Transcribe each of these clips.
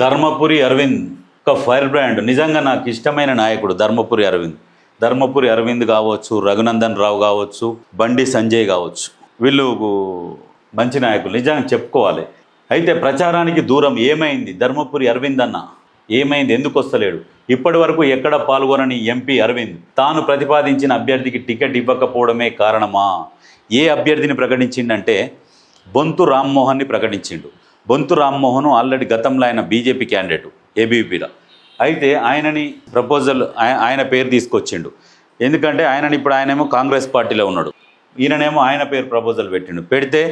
ధర్మపురి అరవింద్ ఒక fire brand. నిజంగా నాకు ఇష్టమైన నాయకుడు ధర్మపురి అరవింద్. ధర్మపురి అరవింద్ కావచ్చు రఘునందన్ రావు కావచ్చు బండి సంజయ్ కావచ్చు. వీళ్ళు మంచి నాయకులు. నిజంగా చెప్పుకోవాలి. అయితే ప్రచారానికి దూరం ఏమైంది? ధర్మపురి అరవింద్ అన్న ఏమైంది? ఎందుకు వస్తలేడు? ఇప్పటి వరకు ఎక్కడ పాల్గొనని ఎంపీ అరవింద్? తాను ప్రతిపాదించిన అభ్యర్థికి టికెట్ ఇవ్వకపోవడమే కారణమా? ఏ అభ్యర్థిని ప్రకటించిండంటే బొంతు రామ్మోహన్ని ప్రకటించిండు. బొంతు రామ్మోహన్ ఆల్రెడీ గతంలో ఆయన బీజేపీ క్యాండిడేట్ ఏబీపీలో అయితే ఆయనని ప్రపోజల్ ఆయన పేరు తీసుకొచ్చిండు. ఎందుకంటే ఆయనని ఇప్పుడు ఆయనేమో కాంగ్రెస్ పార్టీలో ఉన్నాడు. ఈయననేమో ఆయన పేరు ప్రపోజల్ పెట్టిండు. పెడితే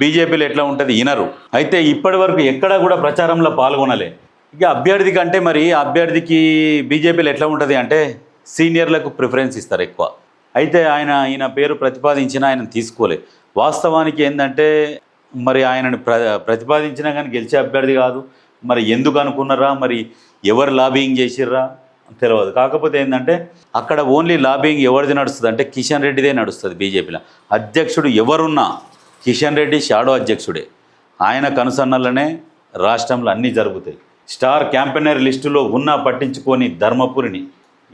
బీజేపీలో ఎట్లా ఉంటుంది? ఇనరు. అయితే ఇప్పటి వరకు ఎక్కడా కూడా ప్రచారంలో పాల్గొనలే. ఇక అభ్యర్థి కంటే మరి అభ్యర్థికి బీజేపీలో ఎట్లా ఉంటుంది అంటే సీనియర్లకు ప్రిఫరెన్స్ ఇస్తారు ఎక్కువ. అయితే ఆయన ఈయన పేరు ప్రతిపాదించిన ఆయన తీసుకోలే. వాస్తవానికి ఏంటంటే మరి ఆయనను ప్ర ప్రతిపాదించినా కానీ గెలిచే అభ్యర్థి కాదు. మరి ఎందుకు అనుకున్నారా? మరి ఎవరు లాబింగ్ చేసిర్రా? తెలియదు కాకపోతే ఏంటంటే అక్కడ ఓన్లీ లాబింగ్ ఎవరిది నడుస్తుంది? అంటే కిషన్ రెడ్డిదే నడుస్తుంది బీజేపీలో. అధ్యక్షుడు ఎవరున్నా కిషన్ రెడ్డి షాడో అధ్యక్షుడే. ఆయన కనుసన్నలనే రాష్ట్రంలో అన్నీ జరుగుతాయి. స్టార్ క్యాంపెయినర్ లిస్టులో ఉన్నా పట్టించుకొని ధర్మపురిని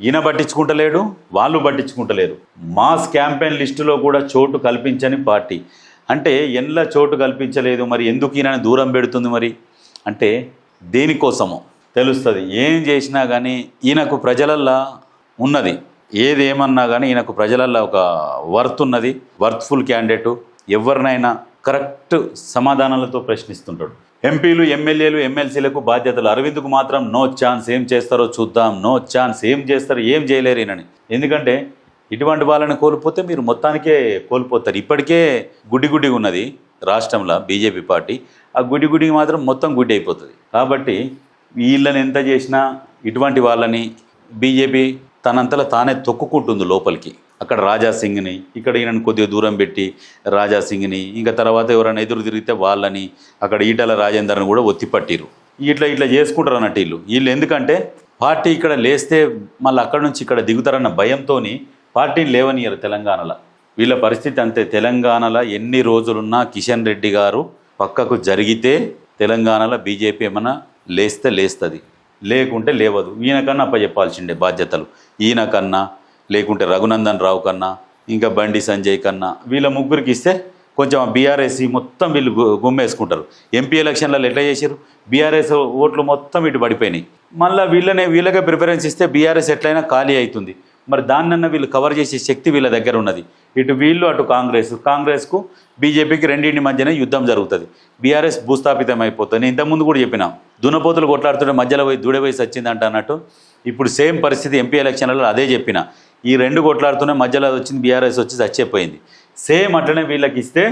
ఈయన పట్టించుకుంటలేడు వాళ్ళు పట్టించుకుంటలేరు. మాస్ క్యాంపెయిన్ లిస్టులో కూడా చోటు కల్పించని పార్టీ. అంటే ఎండ్ల చోటు కల్పించలేదు మరి ఎందుకు ఈయన దూరం పెడుతుంది మరి? అంటే దేనికోసము తెలుస్తుంది. ఏం చేసినా కానీ ఈయనకు ప్రజలల్లా ఉన్నది. ఏది ఏమన్నా కానీ ఈయనకు ప్రజలల్లో ఒక వర్త్ ఉన్నది. Worthful candidate. ఎవరినైనా కరెక్ట్ సమాధానాలతో ప్రశ్నిస్తుంటాడు. ఎంపీలు ఎమ్మెల్యేలు ఎమ్మెల్సీలకు బాధ్యతలు. అరవింద్కు మాత్రం నో ఛాన్స్ ఏం చేస్తారో చూద్దాం. నో ఛాన్స్ ఏం చేస్తారు ఏం చేయలేరు ఈయనని. ఎందుకంటే ఇటువంటి వాళ్ళని కోల్పోతే మీరు మొత్తానికే కోల్పోతారు. ఇప్పటికే గుడ్డి గుడ్డిగా ఉన్నది రాష్ట్రంలో బీజేపీ పార్టీ. ఆ గుడి గుడికి మాత్రం మొత్తం గుడ్డి అయిపోతుంది. కాబట్టి వీళ్ళని ఎంత చేసినా ఇటువంటి వాళ్ళని బీజేపీ తనంతలో తానే తొక్కుకుంటుంది లోపలికి. అక్కడ రాజా సింగ్ని ఇక్కడ ఈయనను కొద్దిగా దూరం పెట్టి రాజా సింగ్ని ఇంకా తర్వాత ఎవరైనా ఎదురు తిరిగితే వాళ్ళని అక్కడ ఈటల రాజేందర్ని కూడా ఒత్తిపట్టిరు ఇట్లా ఇట్లా చేసుకుంటారు అన్నట్టు వీళ్ళు. వీళ్ళు ఎందుకంటే పార్టీ ఇక్కడ లేస్తే మళ్ళీ అక్కడ నుంచి ఇక్కడ దిగుతారన్న భయంతోని పార్టీ లేవనియరు తెలంగాణలో. వీళ్ళ పరిస్థితి అంతే. తెలంగాణలో ఎన్ని రోజులున్నా కిషన్ రెడ్డి గారు పక్కకు జరిగితే తెలంగాణలో బీజేపీ ఏమైనా లేస్తే లేస్తుంది. లేకుంటే లేవదు. ఈయనకన్నా అప్పచెప్పాల్సిండే బాధ్యతలు. ఈయనకన్నా లేకుంటే రఘునందన్ రావు కన్నా ఇంకా బండి సంజయ్ కన్నా వీళ్ళ ముగ్గురికి ఇస్తే కొంచెం బీఆర్ఎస్సి మొత్తం వీళ్ళు గుమ్మేసుకుంటారు. ఎంపీ ఎలక్షన్లలో ఎట్లా చేశారు బీఆర్ఎస్ ఓట్లు మొత్తం ఇటు పడిపోయినాయి. మళ్ళీ వీళ్ళనే వీళ్ళకే ప్రిఫరెన్స్ ఇస్తే బీఆర్ఎస్ ఎట్లయినా ఖాళీ అవుతుంది. మరి దాన్నన్న వీళ్ళు కవర్ చేసే శక్తి వీళ్ళ దగ్గర ఉన్నది. ఇటు వీళ్ళు అటు కాంగ్రెస్. కాంగ్రెస్కు బీజేపీకి రెండింటి మధ్యనే యుద్ధం జరుగుతుంది. బీఆర్ఎస్ భూస్థాపితం అయిపోతుంది నేను ఇంతకుముందు కూడా చెప్పిన దునపోతులు కొట్లాడుతుంటే మధ్యలో పోయి దూడే పోయి సచ్చిందంట అన్నట్టు. ఇప్పుడు సేమ్ పరిస్థితి ఎంపీ ఎలక్షన్లలో అదే చెప్పిన. ఈ రెండు కొట్లాడుతూనే మధ్యలో వచ్చింది బీఆర్ఎస్ వచ్చి చచ్చిపోయింది. సేమ్ అట్లనే వీళ్ళకి ఇస్తే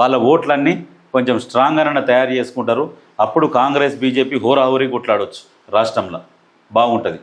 వాళ్ళ ఓట్లన్నీ కొంచెం స్ట్రాంగ్గా తయారు చేసుకుంటారు. అప్పుడు కాంగ్రెస్ బీజేపీ హోరాహోరీ కొట్లాడవచ్చు రాష్ట్రంలో. బాగుంటుంది.